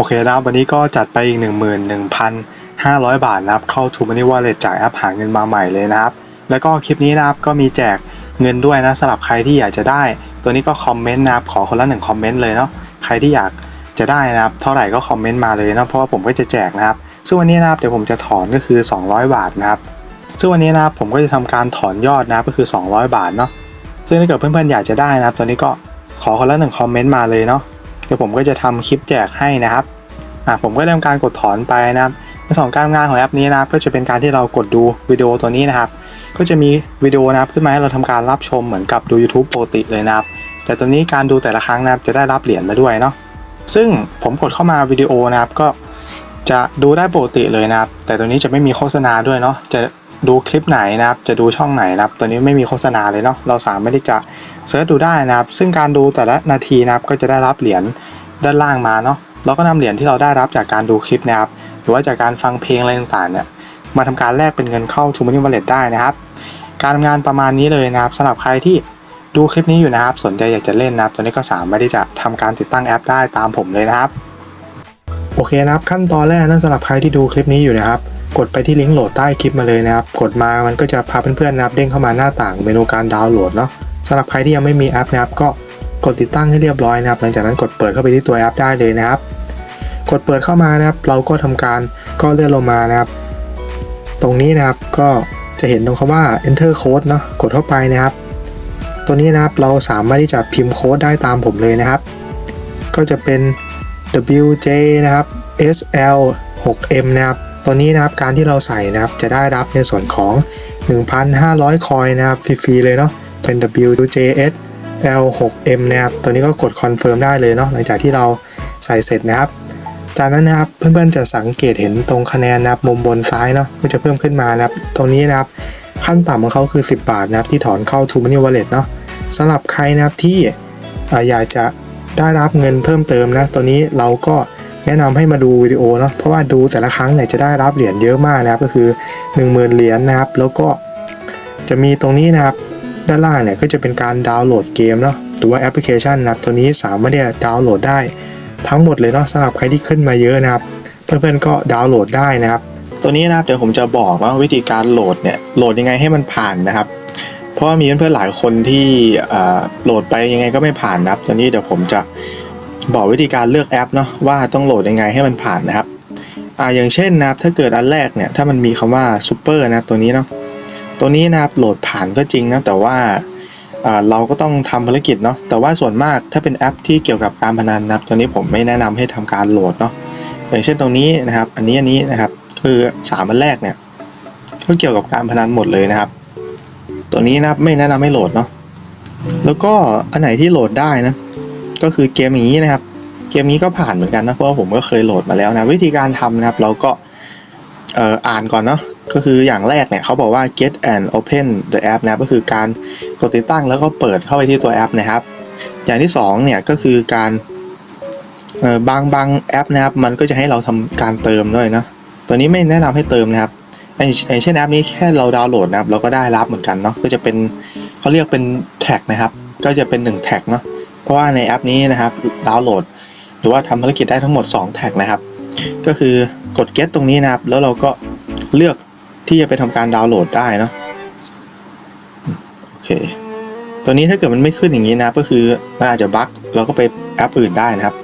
โอเคนะครับวันนี้ก็จัดไปอีก 11,500 บาทนะครับ เข้า t ูมันนี่วอลเล็ตจ่ายแอปหาเงินมาใหม่เลยนะครับ แล้วก็คลิปนี้นะครับก็มีแจกเงินด้วยนะสำหรับใครที่อยากจะได้ ตัวนี้ก็คอมเมนต์นะครับขอคนละหนึ่งคอมเมนต์เลยเนาะใครที่อยากจะได้นะครับ เท่าไหร่ก็คอมเมนต์มาเลยเนาะเพราะว่าผมก็จะแจกนะครับ ซึ่งวันนี้นะครับเดี๋ยวผมจะถอนก็คือ 200 บาทนะครับซึ่งวันนี้นะครับผมก็จะทำการถอนยอดนะครับก็คือ 200 บาทเนาะซึ่งถ้าเกิดเพื่อนๆอยากจะได้นะครับ ตัวนี้ก็ขอคนละหนึ่งคอมเมนต์มาเลยเนาะ เดี๋ยวผมก็จะทำคลิปแจกให้นะครับอะผมก็ได้ทำการกดถอนไปนะครับในส่วนการทำงานของแอปนี้นะครับ ก็จะเป็นการที่เรากดดูวิดีโอตัวนี้นะครับ ก็จะมีวิดีโอนะครับขึ้นมาให้เราทำการรับชมเหมือนกับดู YouTube ปกติเลยนะครับ แต่ตัวนี้การดูแต่ละครั้งนะครับจะได้รับเหรียญมาด้วยเนาะซึ่งผมกดเข้ามาวิดีโอนะครับก็จะดูได้ปกติเลยนะครับ แต่ตัวนี้จะไม่มีโฆษณาด้วยเนาะจะ ดูคลิปไหนนะครับ จะดูช่องไหนนะครับตัวนี้ไม่มีโฆษณาเลยเนาะ เราสามารถที่จะเสิร์ชดูได้นะครับ ซึ่งการดูแต่ละนาทีนะครับ ก็จะได้รับเหรียญด้านล่างมาเนาะ เราก็นำเหรียญที่เราได้รับจากการดูคลิปนะครับ หรือว่าจากการฟังเพลงอะไรต่างๆเนี่ย มาทำการแลกเป็นเงินเข้า t ูมันนี่วอลเล็ตได้นะครับ การทำงานประมาณนี้เลยนะครับสำหรับใครที่ดูคลิปนี้อยู่นะครับ สนใจอยากจะเล่นนะครับตัวนี้ก็สามารถที่จะทำการติดตั้งแอปได้ตามผมเลยนะครับ โอเคนะครับ ขั้นตอนแรกนะสำหรับใครที่ดูคลิปนี้อยู่นะครับ กดไปที่ลิงก์โหลดใต้คลิปมาเลยนะครับ กดมามันก็จะพาเพื่อนๆนะครับเด้งเข้ามาหน้าต่างเมนูการดาวน์โหลดเนาะสำหรับใครที่ยังไม่มีแอปนะครับก็กดติดตั้งให้เรียบร้อยนะครับ หลังจากนั้นกดเปิดเข้าไปที่ตัวแอปได้เลยนะครับ กดเปิดเข้ามานะครับ เราก็ทำการก็เลื่อนลงมานะครับ ตรงนี้นะครับก็จะเห็นตรงคำว่า enter code เนาะกดเข้าไปนะครับ ตัวนี้นะครับเราสามารถที่จะพิมพ์โค้ดได้ตามผมเลยนะครับ ก็จะเป็น WJ นะครับ SL 6M นะครับ ตัวนี้นะครับการที่เราใส่นะครับจะได้รับในส่วนของ 1,500 คอยนะครับฟรีๆเลยเนาะเป็น WJS L6M นะครับตัวนี้ก็กดคอนเฟิร์มได้เลยเนาะหลังจากที่เราใส่เสร็จนะครับ จากนั้นนะครับเพื่อนๆจะสังเกตเห็นตรงคะแนนนะครับมุมบนซ้ายเนาะก็จะเพิ่มขึ้นมานะครับ ตรงนี้นะครับขั้นต่ำของเขาคือ 10 บาทนะครับที่ถอนเข้า t ูมันนี่วอลเล็ตเนาะสำหรับใครนะครับที่เอ่ออยากจะได้รับเงินเพิ่มเติมนะตัวนี้เราก็ แนะนำให้มาดูวิดีโอเนาะเพราะว่าดูแต่ละครั้งเนี่ยจะได้รับเหรียญเยอะมากนะครับก็คือ 10,000 เหรียญนะครับ แล้วก็จะมีตรงนี้นะครับด้านล่างเนี่ยก็จะเป็นการดาวน์โหลดเกมเนาะหรือว่าแอปพลิเคชันนะครับตัวนี้สามารถที่จะดาวน์โหลดได้ทั้งหมดเลยเนาะสำหรับใครที่ขึ้นมาเยอะนะครับ เพื่อนๆก็ดาวน์โหลดได้นะครับ ตัวนี้นะครับเดี๋ยวผมจะบอกว่าวิธีการโหลดเนี่ยโหลดยังไงให้มันผ่านนะครับ เพราะว่ามีเพื่อนๆหลายคนที่อ่อโหลดไปยังไงก็ไม่ผ่านนะครับ ตัวนี้เดี๋ยวผมจะ บอกวิธีการเลือกแอปเนาะว่าต้องโหลดยังไงให้มันผ่านนะครับอ่าอย่างเช่นนะครับถ้าเกิดอันแรกเนี่ยถ้ามันมีคำว่าซูเปอร์นะครับตัวนี้เนาะตัวนี้นะครับโหลดผ่านก็จริงนะแต่ว่าอ่าเราก็ต้องทำภารกิจเนาะแต่ว่าส่วนมากถ้าเป็นแอปที่เกี่ยวกับการพนันนะครับตัวนี้ผมไม่แนะนำให้ทำการโหลดเนาะอย่างเช่นตรงนี้นะครับ อันนี้อันนี้นะครับคือสามอันแรกเนี่ยก็เกี่ยวกับการพนันหมดเลยนะครับ ตัวนี้นะครับไม่แนะนำให้โหลดเนาะแล้วก็อันไหนที่โหลดได้นะ ก็คือเกมอย่างนี้นะครับ เกมนี้ก็ผ่านเหมือนกันนะเพราะว่าผมก็เคยโหลดมาแล้วนะ วิธีการทำนะครับ เราก็อ่ออ่านก่อนเนาะก็คืออย่างแรกเนี่ยเขาบอกว่า get and open the app นะก็คือการกดติดตั้งแล้วก็เปิดเข้าไปที่ตัวแอปนะครับ อย่างที่สองเนี่ยก็คือการบางบางแอปนะครับ มันก็จะให้เราทำการเติมด้วยเนาะตัวนี้ไม่แนะนำให้เติมนะครับไอ้ไอ้เช่นแอปนี้แค่เราดาวน์โหลดนะครับ เราก็ได้รับเหมือนกันเนาะก็จะเป็นเขาเรียกเป็นแท็กนะครับ ก็จะเป็น1แท็กเนาะ ราะว่าในแอปนี้นะครับดาวน์โหลด หรือว่าทำภารกิจได้ทั้งหมด 2 แท็กนะครับ ก็คือกด get ตรงนี้นะครับ แล้วเราก็เลือกที่จะไปทำการดาวน์โหลดได้เนาะโอเคตัวนี้ถ้าเกิดมันไม่ขึ้นอย่างนี้นะก็คือมันอาจจะบั๊กเราก็ไปแอปอื่นได้นะครับ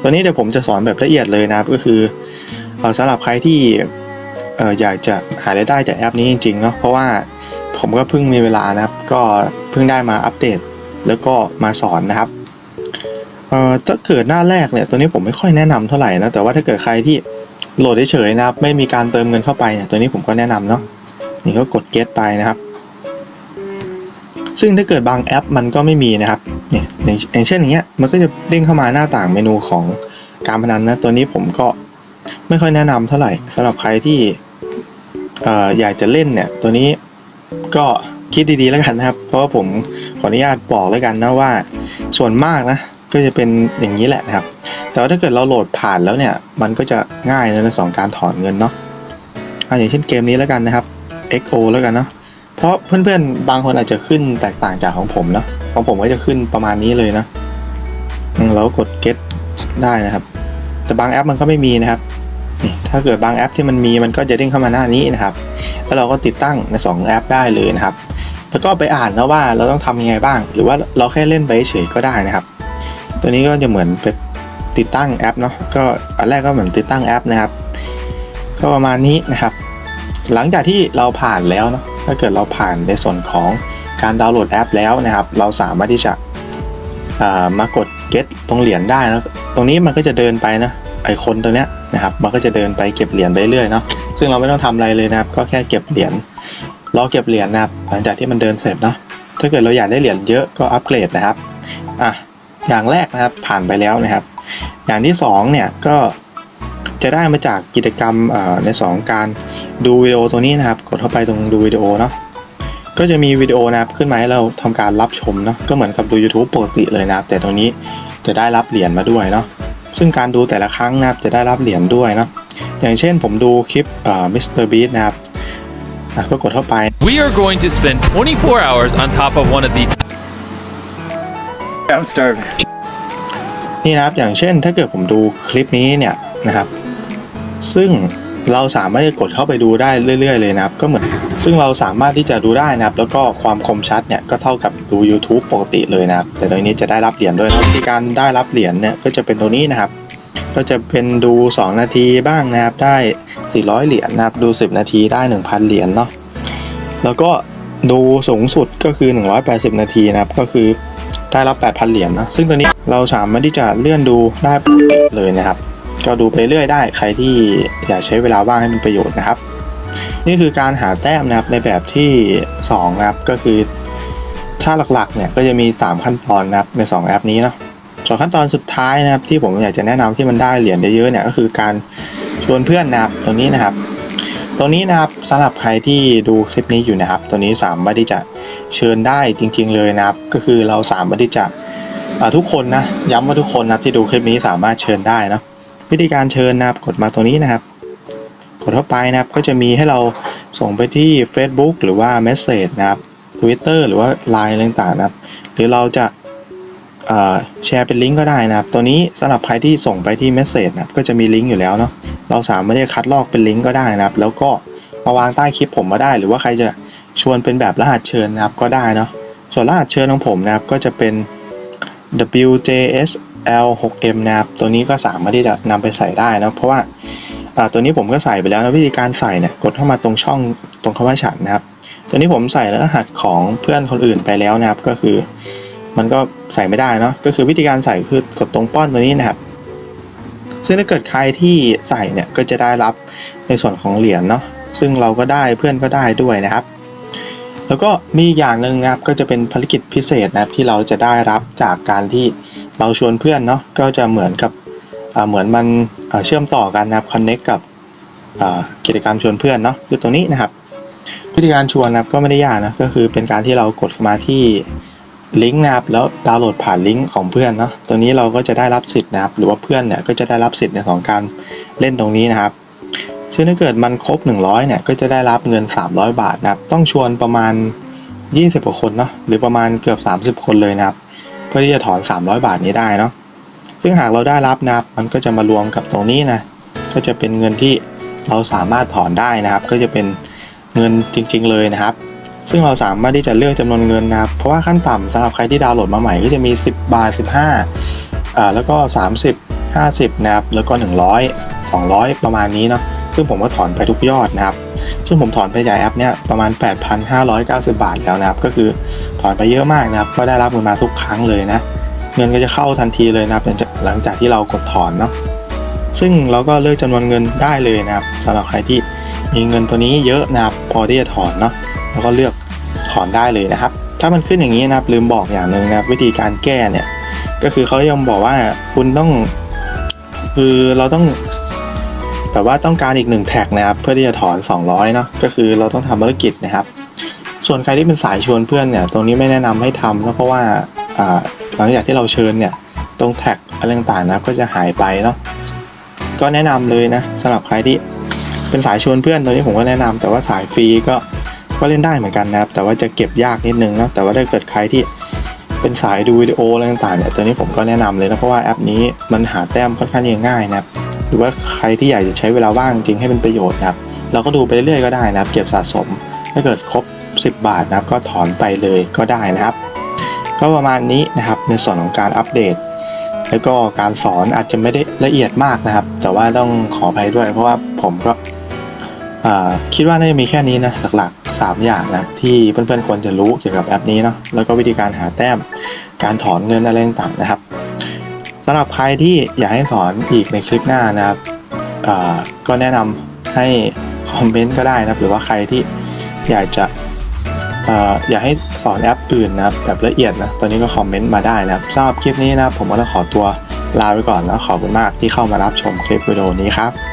ตัวนี้เดี๋ยวผมจะสอนแบบละเอียดเลยนะครับ ก็คือสำหรับใครที่เอ่ออยากจะหารายได้จากแอปนี้จริงๆเนาะเพราะว่าผมก็เพิ่งมีเวลานะครับ ก็เพิ่งได้มาอัปเดต แล้วก็มาสอนนะครับเอ่อถ้าเกิดหน้าแรกเนี่ยตัวนี้ผมไม่ค่อยแนะนำเท่าไหร่นะแต่ว่าถ้าเกิดใครที่โหลดเฉยๆนะครับ ไม่มีการเติมเงินเข้าไปเนี่ยตัวนี้ผมก็แนะนำเนาะนี่ก็กด get ไปนะครับ ซึ่งถ้าเกิดบางแอปมันก็ไม่มีนะครับเนี่ยอย่างเช่นอย่างเงี้ยมันก็จะเด้งเข้ามาหน้าต่างเมนูของการพนันนะตัวนี้ผมก็ไม่ค่อยแนะนำเท่าไหร่สำหรับใครที่เอ่ออยากจะเล่นเนี่ยตัวนี้ก็ คิดดีๆแล้วกันนะครับ เพราะว่าผมขออนุญาตบอกแล้วกันนะว่า ส่วนมากนะ ก็จะเป็นอย่างนี้แหละนะครับ แต่ว่าถ้าเกิดเราโหลดผ่านแล้วเนี่ย มันก็จะง่ายนะในสองการถอนเงินเนาะอะอย่างเช่นเกมนี้แล้วกันนะครับ XO แล้วกันเนาะเพราะเพื่อนๆ บางคนอาจจะขึ้นแตกต่างจากของผมเนาะของผมก็จะขึ้นประมาณนี้เลยนะอืมแล้วกด get ได้นะครับ แต่บางแอปมันก็ไม่มีนะครับถ้าเกิดบางแอปที่มันมีมันก็จะเด้งเข้ามาหน้านี้นะครับ แล้วเราก็ติดตั้งใน 2 แอปได้เลยนะครับ แล้วก็ไปอ่านนะว่าเราต้องทำยังไงบ้าง หรือว่าเราแค่เล่นไปเฉยก็ได้นะครับ ตัวนี้ก็จะเหมือนเป็นติดตั้งแอปเนาะก็อันแรกก็เหมือนติดตั้งแอปนะครับ ก็ประมาณนี้นะครับ หลังจากที่เราผ่านแล้วเนาะถ้าเกิดเราผ่านในส่วนของการดาวน์โหลดแอปแล้วนะครับ เราสามารถที่จะอ่ามากด get ตรงเหรียญได้นะตรงนี้มันก็จะเดินไปนะไอคนตรงเนี้ยนะครับ มันก็จะเดินไปเก็บเหรียญไปเรื่อยเนาะซึ่งเราไม่ต้องทำอะไรเลยนะครับ ก็แค่เก็บเหรียญ รอเก็บเหรียญนะครับ หลังจากที่มันเดินเสร็จเนาะถ้าเกิดเราอยากได้เหรียญเยอะก็อัปเกรดนะครับอะอย่างแรกนะครับผ่านไปแล้วนะครับ อย่างที่สองเนี่ยก็จะได้มาจากกิจกรรมในสองการดูวิดีโอตัวนี้นะครับ กดเข้าไปตรงดูวิดีโอเนาะก็จะมีวิดีโอนะครับขึ้นมาให้เราทำการรับชมเนาะก็เหมือนกับดู YouTube ปกติเลยนะครับ แต่ตรงนี้จะได้รับเหรียญมาด้วยเนาะซึ่งการดูแต่ละครั้งนะครับจะได้รับเหรียญด้วยเนาะอย่างเช่นผมดูคลิปมิสเตอร์บีนะครับ อะก็กดเข้าไป We are going to spend 24 hours on top of one of the I'm starving. นี่นะครับอย่างเช่นถ้าเกิดผมดูคลิปนี้เนี่ยนะครับ ซึ่งเราสามารถจะกดเข้าไปดูได้เรื่อย ๆ เลยนะครับก็เหมือนซึ่งเราสามารถที่จะดูได้นะครับ แล้วก็ความคมชัดเนี่ยก็เท่ากับดู YouTube ปกติเลยนะครับ แต่ตรงนี้จะได้รับเหรียญด้วยนะวิธีการได้รับเหรียญเนี่ยก็จะเป็นตัวนี้นะครับ ก็จะเป็นดู 2 นาทีบ้างนะครับได้ 400 เหรียญนะครับดู 10 นาทีได้ 1,000 เหรียญเนาะแล้วก็ดูสูงสุดก็คือ 180 นาทีนะครับก็คือได้รับ 8,000 เหรียญนะซึ่งตัวนี้เราสามารถที่จะเลื่อนดูได้เลยนะครับ ก็ดูไปเรื่อยได้ใครที่อยากใช้เวลาว่างให้เป็นประโยชน์นะครับ นี่คือการหาแต้มนะครับในแบบที่ 2 นะครับก็คือถ้าหลักๆเนี่ยก็จะมี 3 ขั้นตอนนะครับใน 2 แอปนี้เนาะ ส่วนขั้นตอนสุดท้ายนะครับที่ผมอยากจะแนะนำที่มันได้เหรียญเยอะๆเนี่ยก็คือการชวนเพื่อนนะครับตรงนี้นะครับตรงนี้นะครับสำหรับใครที่ดูคลิปนี้อยู่นะครับ ตัวนี้สามารถที่จะเชิญได้จริง ๆ เลยนะครับ ก็คือเราสามารถที่จะทุกคนนะย้ำว่าทุกคนนะที่ดูคลิปนี้สามารถเชิญได้นะวิธีการเชิญนะครับกดมาตรงนี้นะครับ กดเข้าไปนะครับก็จะมีให้เราส่งไปที่ Facebook หรือว่า Message นะครับ Twitter หรือว่า Line ต่างๆนะครับ หรือเราจะ แชร์เป็นลิงก์ก็ได้นะครับ ตัวนี้สำหรับใครที่ส่งไปที่ Message นะครับก็จะมีลิงก์อยู่แล้วเนาะเราสามารถจะคัดลอกเป็นลิงก์ก็ได้นะครับ แล้วก็มาวางใต้คลิปผมมาได้ หรือว่าใครจะชวนเป็นแบบรหัสเชิญนะครับก็ได้เนาะส่วนรหัสเชิญของผมนะครับก็จะเป็น WJSL6M นะครับตัวนี้ก็สามารถที่จะนำไปใส่ได้นะเพราะว่าอ่าตัวนี้ผมก็ใส่ไปแล้วนะวิธีการใส่เนี่ยกดเข้ามาตรงช่องตรงคำว่าฉันนะครับ ตัวนี้ผมใส่รหัสของเพื่อนคนอื่นไปแล้วนะครับก็คือ มันก็ใส่ไม่ได้เนาะก็คือวิธีการใส่คือกดตรงป้อนตัวนี้นะครับ ซึ่งถ้าเกิดใครที่ใส่เนี่ยก็จะได้รับในส่วนของเหรียญเนาะซึ่งเราก็ได้เพื่อนก็ได้ด้วยนะครับ แล้วก็มีอีกอย่างหนึ่งนะครับก็จะเป็นภารกิจพิเศษนะครับที่เราจะได้รับจากการที่เราชวนเพื่อนเนาะก็จะเหมือนกับเหมือนมันเชื่อมต่อกันนะครับ connect กับกิจกรรมชวนเพื่อนเนาะคือตรงนี้นะครับวิธีการชวนนะครับก็ไม่ได้ยากนะก็คือเป็นการที่เรากดเข้ามาที่ ลิงก์นะครับแล้วดาวน์โหลดผ่านลิงก์ของเพื่อนเนาะตัวนี้เราก็จะได้รับสิทธิ์นะครับหรือว่าเพื่อนเนี่ยก็จะได้รับสิทธิ์ในของการเล่นตรงนี้นะครับซึ่งถ้าเกิดมันครบ 100เนี่ยก็จะได้รับเงิน 300 บาทนะครับต้องชวนประมาณ 20กว่าคนเนาะหรือประมาณเกือบ 30 คนเลยนะครับเพื่อที่จะถอน 300 บาทนี้ได้เนาะซึ่งหากเราได้รับนะครับมันก็จะมารวมกับตรงนี้นะก็จะเป็นเงินที่เราสามารถถอนได้นะครับ ก็จะเป็นเงินจริง ๆ เลยนะครับ ซึ่งเราสามารถที่จะเลือกจำนวนเงินนะครับ เพราะว่าขั้นต่ำสำหรับใครที่ดาวน์โหลดมาใหม่ก็จะมี 10 บาท 15อ่าแล้วก็ 30 50 นะครับ แล้วก็ 100 200 ประมาณนี้เนาะซึ่งผมก็ถอนไปทุกยอดนะครับ ซึ่งผมถอนไปจากแอปเนี่ยประมาณ 8,590 บาทแล้วนะครับ ก็คือถอนไปเยอะมากนะครับ ก็ได้รับเงินมาทุกครั้งเลยนะ เงินก็จะเข้าทันทีเลยนะครับหลังจากที่เรากดถอนเนาะ ซึ่งเราก็เลือกจำนวนเงินได้เลยนะครับสำหรับใครที่มีเงินตัวนี้เยอะนะครับ พอที่จะถอนเนาะ แล้วก็เลือกถอนได้เลยนะครับ ถ้ามันขึ้นอย่างนี้นะครับลืมบอกอย่างหนึ่งนะครับ วิธีการแก้เนี่ย ก็คือเขายังบอกว่าคุณต้อง คือเราต้องแบบว่าต้องการอีกหนึ่งแท็กนะครับ เพื่อที่จะถอน 200เนาะก็คือเราต้องทำภารกิจนะครับ ส่วนใครที่เป็นสายชวนเพื่อนเนี่ย ตรงนี้ไม่แนะนำให้ทำนะเพราะว่าอ่าหลังจากที่เราเชิญเนี่ย ตรงแท็กอะไรต่างๆนะก็จะหายไปเนาะก็แนะนำเลยนะสำหรับใครที่เป็นสายชวนเพื่อนตัวนี้ผมก็แนะนำแต่ว่าสายฟรีก็ ก็เล่นได้เหมือนกันนะครับ แต่ว่าจะเก็บยากนิดนึงนะแต่ว่าถ้าเกิดใครที่เป็นสายดูวิดีโออะไรต่างๆเนี่ยตัวนี้ผมก็แนะนำเลยนะเพราะว่าแอปนี้มันหาแต้มค่อนข้างง่ายนะครับหรือว่าใครที่อยากจะใช้เวลาว่างจริงให้เป็นประโยชน์นะครับ เราก็ดูไปเรื่อยๆก็ได้นะครับ เก็บสะสมถ้าเกิดครบ 10 บาทนะครับ ก็ถอนไปเลยก็ได้นะครับ ก็ประมาณนี้นะครับในส่วนของการอัปเดต แล้วก็การสอนอาจจะไม่ได้ละเอียดมากนะครับ แต่ว่าต้องขออภัยด้วย เพราะว่าผมก็ คิดว่าน่าจะมีแค่นี้นะหลักๆ 3 อย่างนะที่เพื่อนๆควรจะรู้เกี่ยวกับแอปนี้เนาะแล้วก็วิธีการหาแต้มการถอนเงินอะไรต่างๆนะครับสำหรับใครที่อยากให้สอนอีกในคลิปหน้านะครับก็แนะนำให้คอมเมนต์ก็ได้นะครับหรือว่าใครที่อยากจะออยากให้สอนแอปอื่นนะครับแบบละเอียดนะตอนนี้ก็คอมเมนต์มาได้นะครับสำหรับคลิปนี้นะผมก็ต้องขอตัวลาไปก่อนแล้วขอบคุณมากที่เข้ามารับชมคลิปวิดีโอนี้ครับ